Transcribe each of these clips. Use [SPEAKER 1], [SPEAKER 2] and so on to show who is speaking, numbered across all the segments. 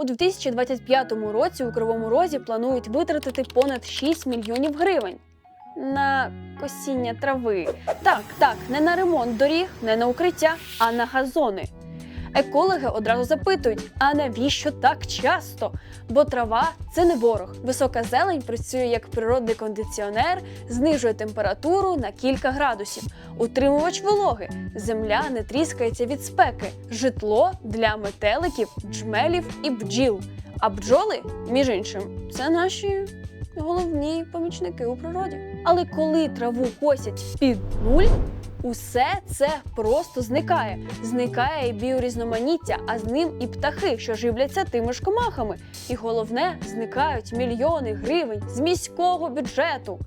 [SPEAKER 1] У 2025 році у Кривому Розі планують витратити понад 6 мільйонів гривень на косіння трави. Так, так, не на ремонт доріг, не на укриття, а на газони. Екологи одразу запитують: а навіщо так часто? Бо трава це не ворог. Висока зелень працює як природний кондиціонер, знижує температуру на кілька градусів, утримувач вологи. Земля не тріскається від спеки, житло для метеликів, джмелів і бджіл. А бджоли, між іншим, це наші головні помічники у природі. Але коли траву косять під нуль, усе це просто зникає. Зникає і біорізноманіття, а з ним і птахи, що живляться тими ж комахами. І головне, зникають мільйони гривень з міського бюджету.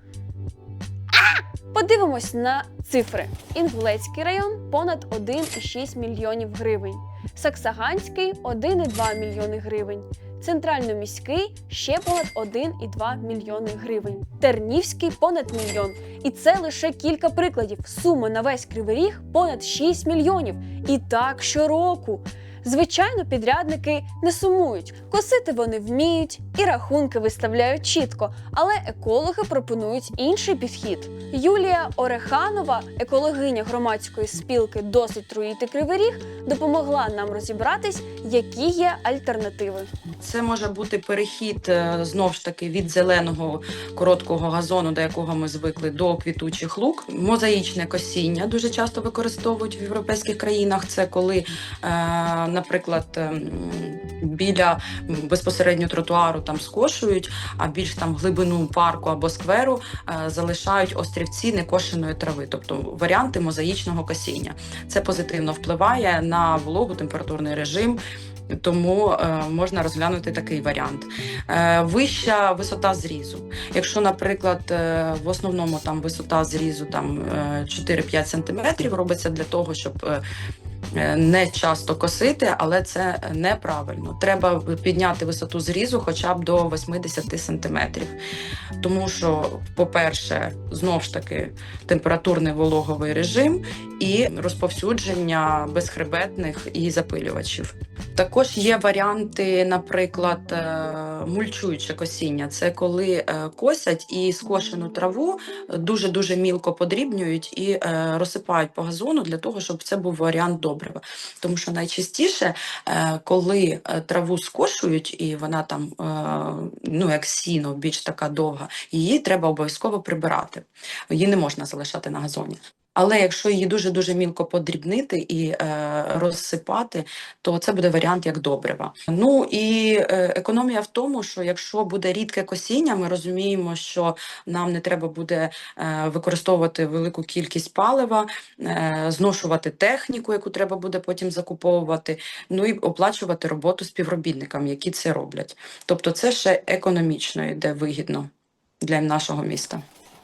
[SPEAKER 1] Подивимось на цифри. Інгулецький район понад 1,6 мільйонів гривень. Саксаганський 1,2 мільйони гривень. Центральноміський ще понад 1,2 мільйони гривень. Тернівський понад мільйон. І це лише кілька прикладів. Сума на весь кривий ріг понад 6 мільйонів. І так щороку. Звичайно, підрядники не сумують. Косити вони вміють і рахунки виставляють чітко, але екологи пропонують інший підхід. Юлія Ореханова, екологиня громадської спілки Досить труїти кривий ріг, допомогла нам розібратись, які є альтернативи.
[SPEAKER 2] Це може бути перехід е, знов ж таки від зеленого короткого газону, до якого ми звикли, до квітучих лук. Мозаїчне косіння дуже часто використовують в європейських країнах. Це коли, е, наприклад, ем, біля безпосередньо тротуару там скошують, а більш там глибину парку або скверу е, залишають острівці некошеної трави, тобто варіанти мозаїчного косіння. Це позитивно впливає на вологу, температурний режим. Тому е, можна розглянути такий варіант. Вища висота зрізу. Якщо, наприклад, в основному там висота зрізу там е, 4-5 см робиться для того, щоб е, е, не часто косити, але це неправильно. Треба підняти висоту зрізу хоча б до 80 см. Тому що, по-перше, знов ж таки температурний вологовий режим і розповсюдження безхребетних і запилювачів. Також є варіанти, наприклад, е, мульчуюче косіння. Це коли е, косять і скошену траву дуже дуже мілко подрібнюють і е, розсипають по газону для того, щоб це був варіант добрива. Тому що найчастіше, коли траву скошують, і вона там, ну як сіно, більш така довга, її треба обов'язково прибирати. Її не можна залишати на газоні. Але якщо її дуже дуже мілко подрібнити і е, розсипати, то це буде варіант як добрива. Ну і е, економія в тому, що якщо буде рідке косіння, ми розуміємо, що нам не треба буде е, використовувати велику кількість палива, е, зношувати техніку, яку треба буде потім закуповувати, ну і оплачувати роботу співробітникам, які це роблять. Тобто, це ще економічно йде вигідно для нашого міста.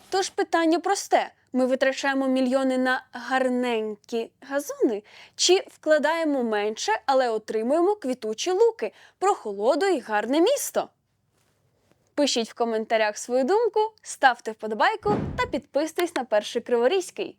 [SPEAKER 1] Тож питання просте: ми витрачаємо мільйони на гарненькі газони, чи вкладаємо менше, але отримуємо квітучі луки, прохолоду і гарне місто? Пишіть в коментарях свою думку, ставте вподобайку та підписуйтесь на перший Криворізький.